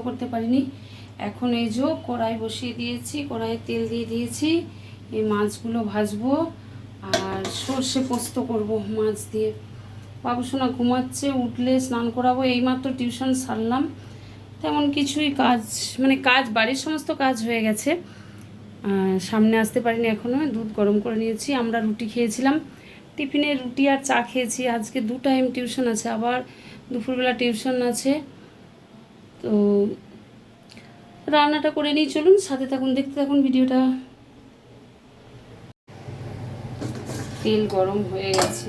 Video করতে পারিনি। এখন এই যে কড়াই বসিয়ে দিয়েছি, কড়াইয়ে তেল দিয়ে দিয়েছি, এই মাছগুলো ভাজবো আর সর্ষে পোস্ত করব মাছ দিয়ে। বাবুসোনা ঘুমাচ্ছে, উঠলে স্নান করাবো, এইমাত্র টিউশন সারলাম। তেমন কিছুই কাজ মানে কাজ, বাড়ির সমস্ত কাজ হয়ে গেছে। সামনে আসতে পারিনি এখনও দুধ গরম করে নিয়েছি, আমরা রুটি খেয়েছিলাম। টিফিনে রুটি আর চা খেয়েছি, আজকে দু টাইম টিউশন আছে, আবার দুপুরবেলা টিউশন আছে। তো রান্নাটা করে নিই, চলুন সাথে থাকুন, দেখতে থাকুন ভিডিওটা। তেল গরম হয়ে গেছে।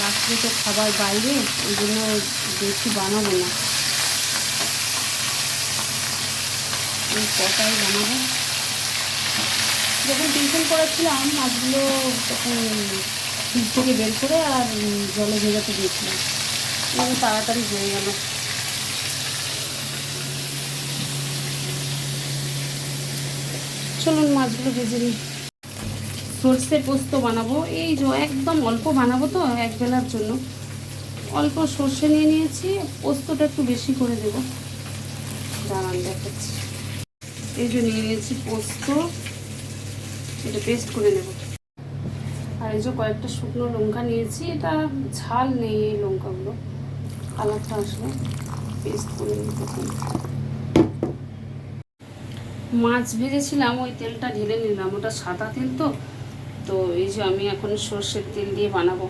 রাত্রে তো খাবার বাইরে ওই জন্য বেশি বানাবো না। এই কটাই বানাবো। যখন টিউশন করাচ্ছিলাম মাছগুলো তখন ফ্রিজ থেকে বের করে আর জলে ভেজাতে দিয়েছিলাম। মানে তাড়াতাড়ি হয়ে গেল। চলুন মাছগুলো ভেজে নিই। সর্ষে পোস্ত বানাবো। এই যে একদম অল্প বানাবো তো এক বেলার জন্য। অল্প সর্ষে নিয়ে নিয়েছি। পোস্তটা একটু বেশি করে দেবো। দাঁড়ান দেখাচ্ছি। এই যে নিয়ে নিয়েছি পোস্ত। এটা পেস্ট করে নেব। আর এই যে কয়েকটা শুকনো লঙ্কা নিয়েছি, এটা ঝাল নেই এই লঙ্কাগুলো। কালারটা আসলে পেস্ট করে নিতে মাছ ভেজেছিলাম, ওই তেলটা ঢেলে নিলাম। ওটা সাদা তেল তো তো এই যে আমি এখন সর্ষের তেল দিয়ে বানাবো।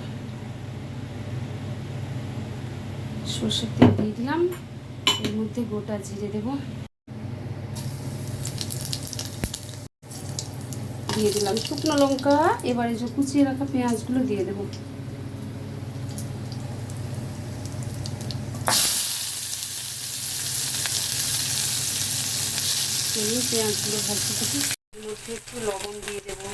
সর্ষের তেল দিয়ে দিলাম। এর মধ্যে গোটা জিরে দেবো। দিয়ে দিলাম শুকনো লঙ্কা। এবারে যে কুচিয়ে রাখা পেঁয়াজগুলো দিয়ে দেবো। পেঁয়াজগুলো ভাজতে থাকি। মধ্যে একটু লবণ দিয়ে দেবো।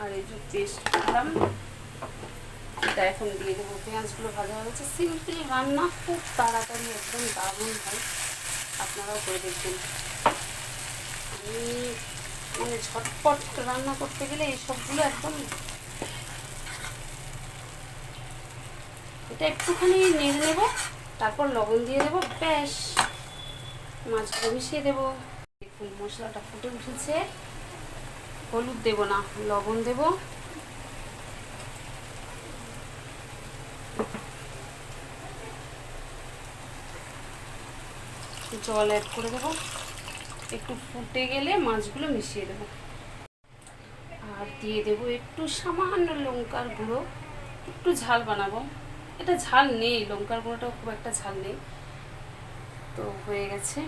আর এই যে পেস্ট এটা এখন দিয়ে দেবো। পেঁয়াজগুলো ভাজা হয়ে গেছে। সিম্পল রান্না, খুব তাড়াতাড়ি একদম দারুণ হয়। আপনারাও করে দেখবেন। আমি মানে ঝটপট রান্না করতে গেলে এই সবগুলো একদম এটা একটুখানি নেড়ে নেব, তারপর লবণ দিয়ে দেবো। ব্যাস, মাছগুলো মিশিয়ে দেবো। দেখুন, মশলাটা ফুটে উঠেছে। হলুদ দেবো না, লবণ দেবো। জল অ্যাড করে দেবো। একটু ফুটে গেলে মাছগুলো মিশিয়ে দেবো। আর দিয়ে দেবো একটু সামান্য লঙ্কার গুঁড়ো। একটু ঝাল বানাবো। এটা ঝাল নেই, লঙ্কার গুঁড়োটাও খুব একটা ঝাল নেই। তো হয়ে গেছে।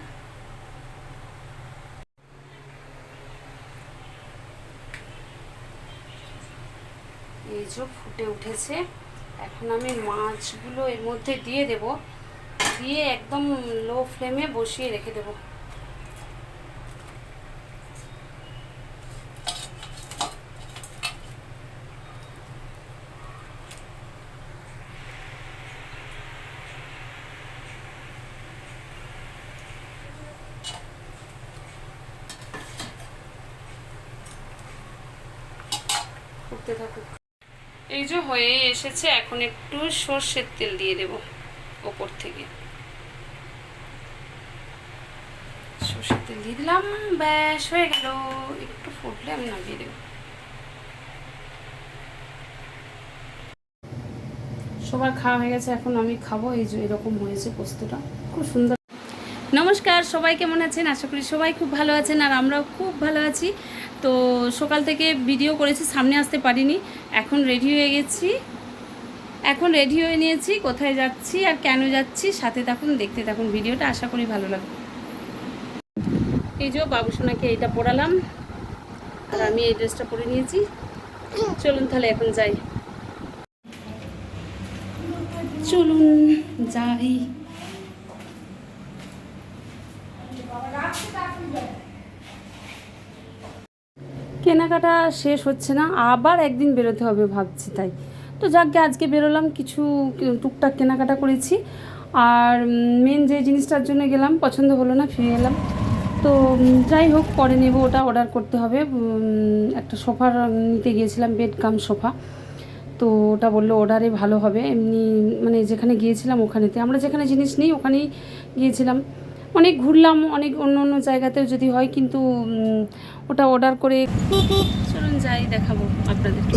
এই যে ফুটে উঠেছে। এখন আমি মাছগুলো এর মধ্যে দিয়ে দেব। দিয়ে একদম লো ফ্লেমে বসিয়ে রেখে দেব। এই যে হয়ে এসেছে, এখন একটু সর্ষের তেল দিয়ে দেব ওপর থেকে সর্ষের তেল দিয়ে দিলাম, ব্যাস হয়ে গেল। একটু ফুটলে আমি নামিয়ে দেবো। সবার খাওয়া হয়ে গেছে, এখন আমি খাব। এই যে এরকম হয়েছে পোস্তটা। খুব সুন্দর। নমস্কার, সবাই কেমন আছেন? আশা করি সবাই খুব ভালো আছেন আর আমরাও খুব ভালো আছি। তো সকাল থেকে ভিডিও করেছি, সামনে আসতে পারিনি। এখন রেডি হয়ে গেছি। এখন রেডি হয়ে নিয়েছি, কোথায় যাচ্ছি আর কেন যাচ্ছি, সাথে থাকুন, দেখতে থাকুন ভিডিওটা। আশা করি ভালো লাগবে। এই যে বাবুসোনাকে এইটা পরালাম। আর আমি এই ড্রেসটা পরে নিয়েছি। চলুন তাহলে এখন যাই। চলুন যাই। কেনাকাটা শেষ হচ্ছে না, আবার একদিন বেরোতে হবে ভাবছি তাই। তো যাকে আজকে বেরোলাম, কিছু টুকটাক কেনাকাটা করেছি। আর মেন যে জিনিসটার জন্য গেলাম, পছন্দ হলো না, ফিরে এলাম। তো যাই হোক, পরে নেব, ওটা অর্ডার করতে হবে। একটা সোফার নিতে গিয়েছিলাম বেড কাম সোফা। তো ওটা বলল অর্ডারে ভালো হবে। এমনি মানে যেখানে গিয়েছিলাম, ওখানেতে। আমরা যেখানে জিনিস নিই, ওখানেই গিয়েছিলাম। অনেক ঘুরলাম, অনেক অন্য অন্য জায়গাতেও যদি হয়, কিন্তু ওটা অর্ডার করে চলুন, যাই, দেখাবো আপনাদেরকে।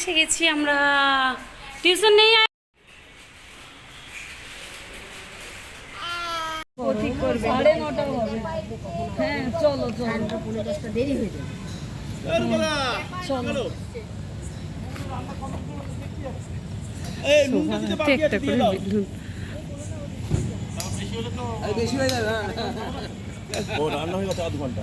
এসে গেছি আমরা টিউশন নেই আর। একটা করে বেলুন ও রান্না হয়ে গেছে আধ ঘণ্টা।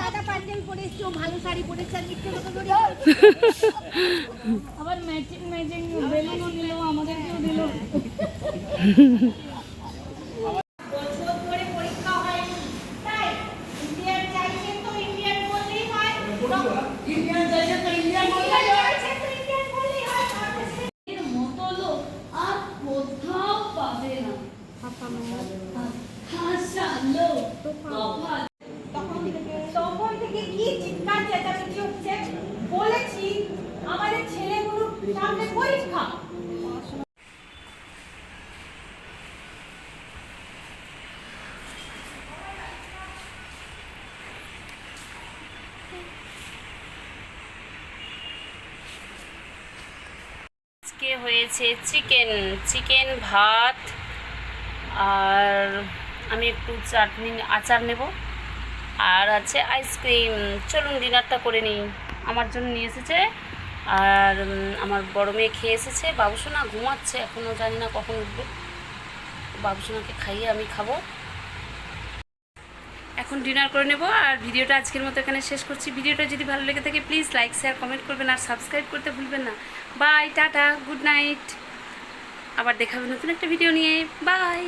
দাদা পাঞ্জাবি পরে এসছো ভালো শাড়ি পরেছে আর ধরে আবার ম্যাচিং ম্যাচিং বেলুনও দিল আমাদেরকেও দিল। হয়েছে চিকেন চিকেন, ভাত, আর আমি একটু চাটনি, আচার নেব। আর আছে আইসক্রিম। চলুন ডিনারটা করে নিই। আমার জন্য নিয়ে এসেছে। আর আমার বড় মেয়ে খেয়ে এসেছে। বাবুসোনা ঘুমাচ্ছে। এখনও জানি না কখন উঠবে। বাবুসোনাকে খাইয়ে আমি খাব। এখন ডিনার করে নেব আর ভিডিওটা আজকের মতো এখানে শেষ করছি। ভিডিওটা যদি ভালো লেগে থাকে প্লিজ লাইক শেয়ার কমেন্ট করবেন আর সাবস্ক্রাইব করতে ভুলবেন না। বাই টাটা গুড নাইট আবার দেখাবেন নতুন একটা ভিডিও নিয়ে। বাই